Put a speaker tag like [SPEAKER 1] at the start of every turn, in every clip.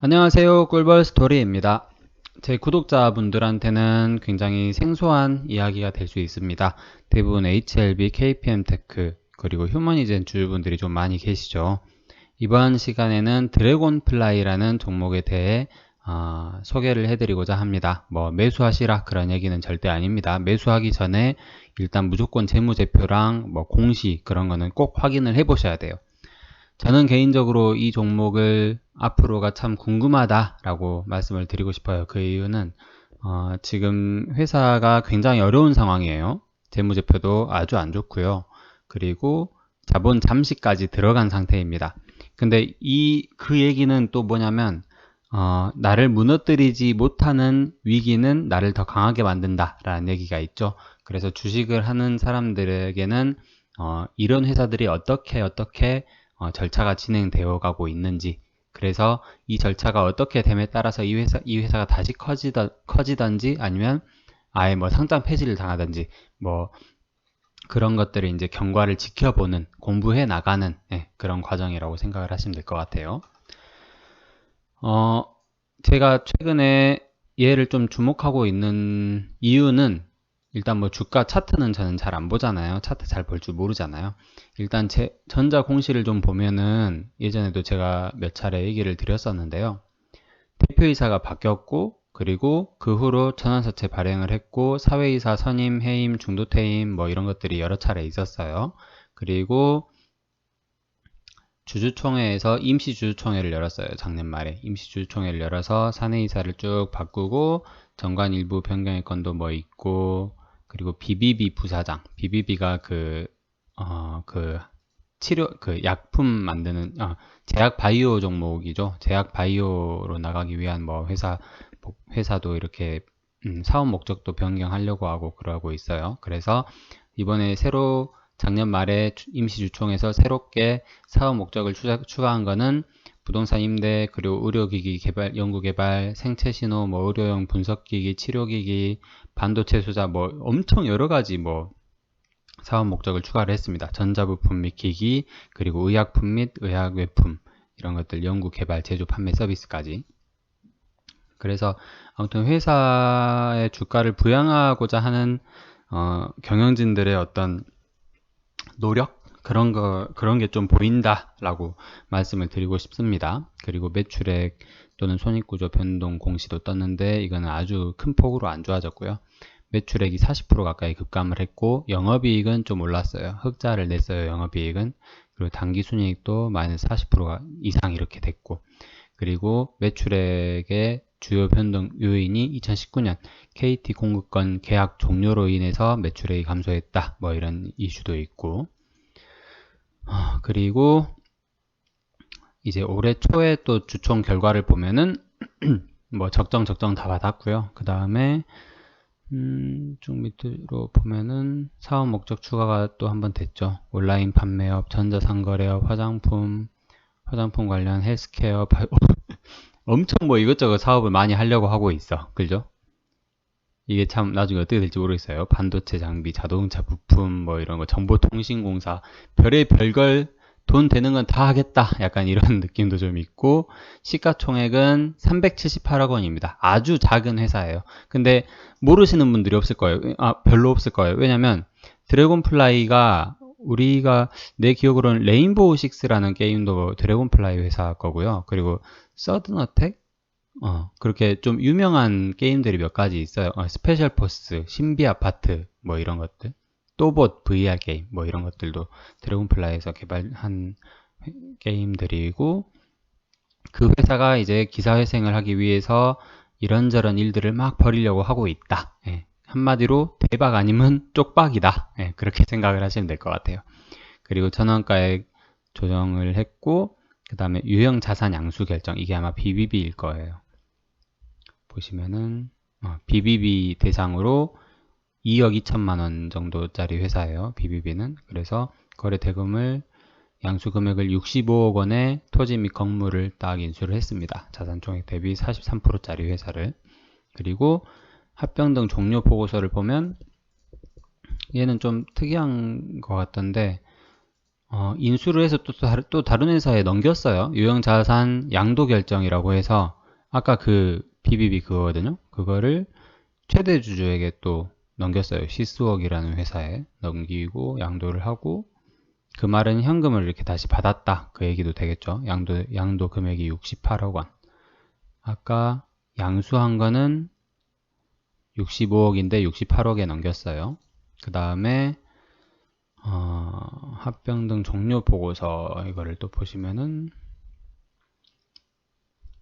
[SPEAKER 1] 안녕하세요. 꿀벌 스토리입니다. 제 구독자분들한테는 굉장히 생소한 이야기가 될 수 있습니다. 대부분 HLB, KPM 테크, 그리고 휴머니젠 주주분들이 좀 많이 계시죠. 이번 시간에는 드래곤 플라이라는 종목에 대해 어, 소개를 해드리고자 합니다. 뭐 매수하시라 그런 얘기는 절대 아닙니다. 매수하기 전에 일단 무조건 재무제표랑 뭐 공시 그런 거는 꼭 확인을 해 보셔야 돼요. 저는 개인적으로 이 종목을 앞으로가 참 궁금하다라고 말씀을 드리고 싶어요. 그 이유는 어, 지금 회사가 굉장히 어려운 상황이에요. 재무제표도 아주 안 좋고요. 그리고 자본 잠시까지 들어간 상태입니다. 근데 이 그 얘기는 또 뭐냐면 어, 나를 무너뜨리지 못하는 위기는 나를 더 강하게 만든다라는 얘기가 있죠. 그래서 주식을 하는 사람들에게는 어, 이런 회사들이 어떻게 어떻게 어, 절차가 진행되어 가고 있는지 그래서 이 절차가 어떻게 됨에 따라서 이 회사 이 회사가 다시 커지더, 커지던지 아니면 아예 뭐 상장 폐지를 당하든지 뭐 그런 것들을 이제 경과를 지켜보는 공부해 나가는 네, 그런 과정이라고 생각을 하시면 될 것 같아요. 어, 제가 최근에 얘를 좀 주목하고 있는 이유는 일단 뭐 주가 차트는 저는 잘 안 보잖아요. 차트 잘 볼 줄 모르잖아요. 일단 제 전자 공시를 좀 보면은 예전에도 제가 몇 차례 얘기를 드렸었는데요. 대표이사가 바뀌었고 그리고 그 후로 전환사채 발행을 했고 사회이사 선임, 해임, 중도퇴임 뭐 이런 것들이 여러 차례 있었어요. 그리고 주주총회에서 임시주주총회를 열었어요. 작년 말에 임시주주총회를 열어서 사내이사를 쭉 바꾸고 정관 일부 변경의 건도 뭐 있고 그리고 BBB 부사장, BBB가 그, 어, 그, 치료, 그 약품 만드는, 어, 제약 바이오 종목이죠. 제약 바이오로 나가기 위한 뭐 회사, 회사도 이렇게, 음, 사업 목적도 변경하려고 하고 그러고 있어요. 그래서 이번에 새로 작년 말에 임시주총에서 새롭게 사업 목적을 추가한 거는 부동산 임대, 그리고 의료기기 개발, 연구개발, 생체신호, 뭐 의료용 분석기기, 치료기기, 반도체 수자, 뭐 엄청 여러 가지 뭐 사업 목적을 추가를 했습니다. 전자부품 및 기기, 그리고 의약품 및 의약 외품 이런 것들 연구, 개발, 제조, 판매 서비스까지. 그래서 아무튼 회사의 주가를 부양하고자 하는 어, 경영진들의 어떤 노력 그런 거, 그런 게 좀 보인다라고 말씀을 드리고 싶습니다. 그리고 매출액 또는 손익구조 변동 공시도 떴는데 이거는 아주 큰 폭으로 안 좋아졌고요. 매출액이 40% 가까이 급감을 했고 영업이익은 좀 올랐어요. 흑자를 냈어요. 영업이익은 그리고 당기순이익도 마이너스 40% 이상 이렇게 됐고 그리고 매출액의 주요 변동 요인이 2019년 KT 공급권 계약 종료로 인해서 매출액이 감소했다. 뭐 이런 이슈도 있고 아, 그리고 이제 올해 초에 또 주총 결과를 보면은 뭐 적정 적정 다 받았고요. 그 다음에 음, 쭉 밑으로 보면은 사업 목적 추가가 또 한 번 됐죠. 온라인 판매업, 전자상거래업, 화장품, 화장품 관련 헬스케어, 바... 엄청 뭐 이것저것 사업을 많이 하려고 하고 있어. 그죠? 이게 참 나중에 어떻게 될지 모르겠어요. 반도체 장비, 자동차 부품, 뭐 이런 거, 정보통신공사, 별의 별걸 돈 되는 건 다 하겠다. 약간 이런 느낌도 좀 있고, 시가총액은 378억 원입니다. 아주 작은 회사예요. 근데 모르시는 분들이 없을 거예요. 아, 별로 없을 거예요. 왜냐면 드래곤플라이가 우리가 내 기억으로는 레인보우 식스라는 게임도 드래곤플라이 회사 거고요. 그리고 서든어택 어, 그렇게 좀 유명한 게임들이 몇 가지 있어요. 어, 스페셜 포스, 신비 아파트, 뭐 이런 것들. 또봇 VR 게임, 뭐 이런 것들도 드래곤플라이에서 개발한 게임들이고, 그 회사가 이제 기사회생을 하기 위해서 이런저런 일들을 막 벌이려고 하고 있다. 예. 한마디로 대박 아니면 쪽박이다. 예, 그렇게 생각을 하시면 될 것 같아요. 그리고 전원가액 조정을 했고, 그 다음에 유형 자산 양수 결정. 이게 아마 BBB일 거예요. 보시면은 어, BBB 대상으로 2억 2천만 원 정도짜리 회사예요. BBB는 그래서 거래 대금을 양수 금액을 65억 원의 토지 및 건물을 딱 인수를 했습니다. 자산 총액 대비 43%짜리 회사를 그리고 합병 등 종료 보고서를 보면 얘는 좀 특이한 것 같던데 어, 인수를 해서 또, 또 다른 회사에 넘겼어요. 유형 자산 양도 결정이라고 해서 아까 그 BBB 그거거든요. 그거를 최대 주주에게 또 넘겼어요. 시스웍이라는 회사에 넘기고 양도를 하고 그 말은 현금을 이렇게 다시 받았다. 그 얘기도 되겠죠. 양도, 양도 금액이 68억 원. 아까 양수한 거는 65억인데 68억에 넘겼어요. 그 다음에 어, 합병 등 종료 보고서 이거를 또 보시면은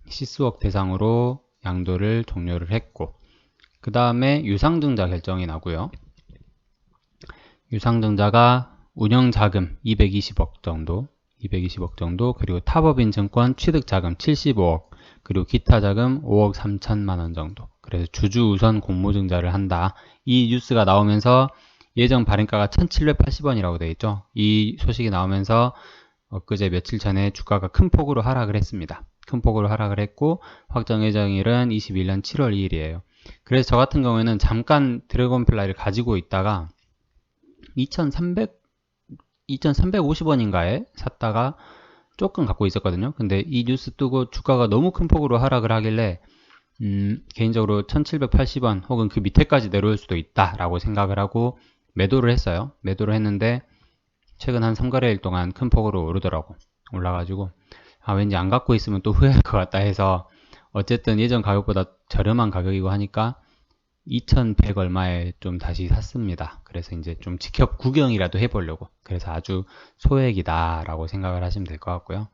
[SPEAKER 1] 시스웍 대상으로 양도를 종료를 했고 그 다음에 유상증자 결정이 나고요. 유상증자가 운영자금 220억 정도 220억 정도 그리고 타법인 증권 취득자금 75억 그리고 기타 자금 5억 3천만 원 정도. 그래서 주주 우선 공모증자를 한다. 이 뉴스가 나오면서 예정 발행가가 1780원이라고 되어 있죠. 이 소식이 나오면서 엊그제 며칠 전에 주가가 큰 폭으로 하락을 했습니다 큰 폭으로 하락을 했고 확정 예정일은 21년 7월 2일이에요 그래서 저 같은 경우에는 잠깐 드래곤플라이를 가지고 있다가 2300 2350원인가에 샀다가 조금 갖고 있었거든요. 근데 이 뉴스 뜨고 주가가 너무 큰 폭으로 하락을 하길래 음, 개인적으로 1780원 혹은 그 밑에까지 내려올 수도 있다라고 생각을 하고 매도를 했어요. 매도를 했는데 최근 한 3거래일 동안 큰 폭으로 오르더라고. 올라가지고 아 왠지 안 갖고 있으면 또 후회할 것 같다 해서 어쨌든 예전 가격보다 저렴한 가격이고 하니까 2100 얼마에 좀 다시 샀습니다. 그래서 이제 좀 지켜 구경이라도 해보려고. 그래서 아주 소액이다 라고 생각을 하시면 될 것 같고요.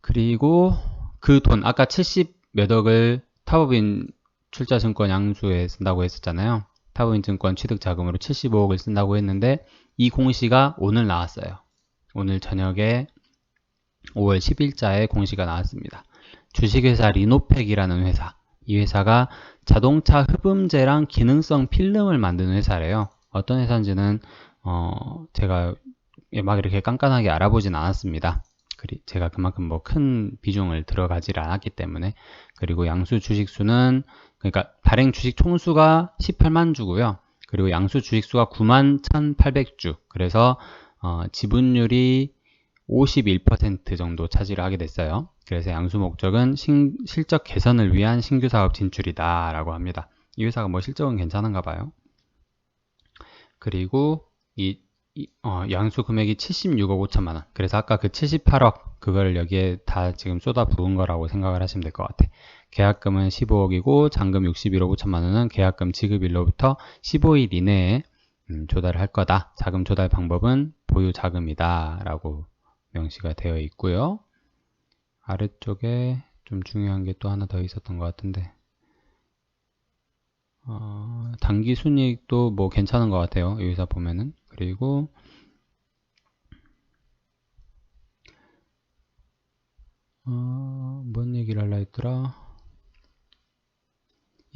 [SPEAKER 1] 그리고 그 돈, 아까 70 몇 억을 타법인 출자증권 양수에 쓴다고 했었잖아요. 타법인 증권 취득 자금으로 75억을 쓴다고 했는데 이 공시가 오늘 나왔어요. 오늘 저녁에 5월 10일자에 공시가 나왔습니다. 주식회사 리노팩이라는 회사. 이 회사가 자동차 흡음재랑 기능성 필름을 만드는 회사래요. 어떤 회사인지는 어, 제가 막 이렇게 깐깐하게 알아보진 않았습니다. 제가 그만큼 뭐 큰 비중을 들어가질 않았기 때문에 그리고 양수 주식 수는 그러니까 발행 주식 총수가 18만 주고요. 그리고 양수 주식 수가 9만 1,800주. 그래서 어, 지분율이 51% 정도 차지를 하게 됐어요. 그래서 양수 목적은 신, 실적 개선을 위한 신규 사업 진출이다 라고 합니다. 이 회사가 뭐 실적은 괜찮은가 봐요. 그리고 이, 이 어, 양수 금액이 76억 5천만 원. 그래서 아까 그 78억 그걸 여기에 다 지금 쏟아 부은 거라고 생각을 하시면 될 것 같아. 계약금은 15억이고 잔금 61억 5천만 원은 계약금 지급일로부터 15일 이내에 음, 조달을 할 거다. 자금 조달 방법은 보유 자금이다 라고 명시가 되어 있고요. 아래쪽에 좀 중요한 게 또 하나 더 있었던 것 같은데 어, 단기 순이익도 뭐 괜찮은 것 같아요. 이 회사 보면은 그리고 어, 뭔 얘기를 할라 했더라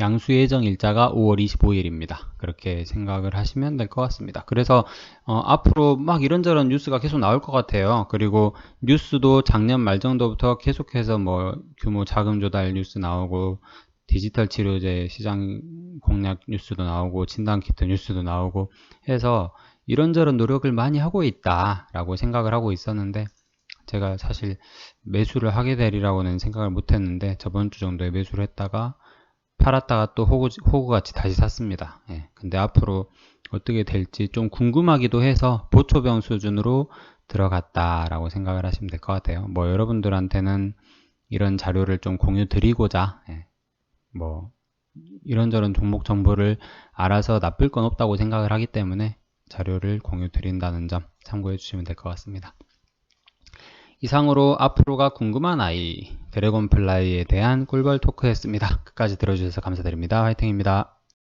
[SPEAKER 1] 양수 예정 일자가 5월 25일입니다. 그렇게 생각을 하시면 될 것 같습니다. 그래서 어, 앞으로 막 이런저런 뉴스가 계속 나올 것 같아요. 그리고 뉴스도 작년 말 정도부터 계속해서 뭐 규모 자금 조달 뉴스 나오고 디지털 치료제 시장 공략 뉴스도 나오고 진단 키트 뉴스도 나오고 해서 이런저런 노력을 많이 하고 있다라고 생각을 하고 있었는데 제가 사실 매수를 하게 되리라고는 생각을 못 했는데 저번 주 정도에 매수를 했다가 팔았다가 또 호구, 호구같이 다시 샀습니다. 예, 근데 앞으로 어떻게 될지 좀 궁금하기도 해서 보초병 수준으로 들어갔다라고 생각을 하시면 될 것 같아요. 뭐 여러분들한테는 이런 자료를 좀 공유 드리고자 예, 뭐 이런저런 종목 정보를 알아서 나쁠 건 없다고 생각을 하기 때문에 자료를 공유 드린다는 점 참고해 주시면 될 것 같습니다. 이상으로 앞으로가 궁금한 아이 드래곤플라이에 대한 꿀벌 토크였습니다. 끝까지 들어주셔서 감사드립니다. 화이팅입니다.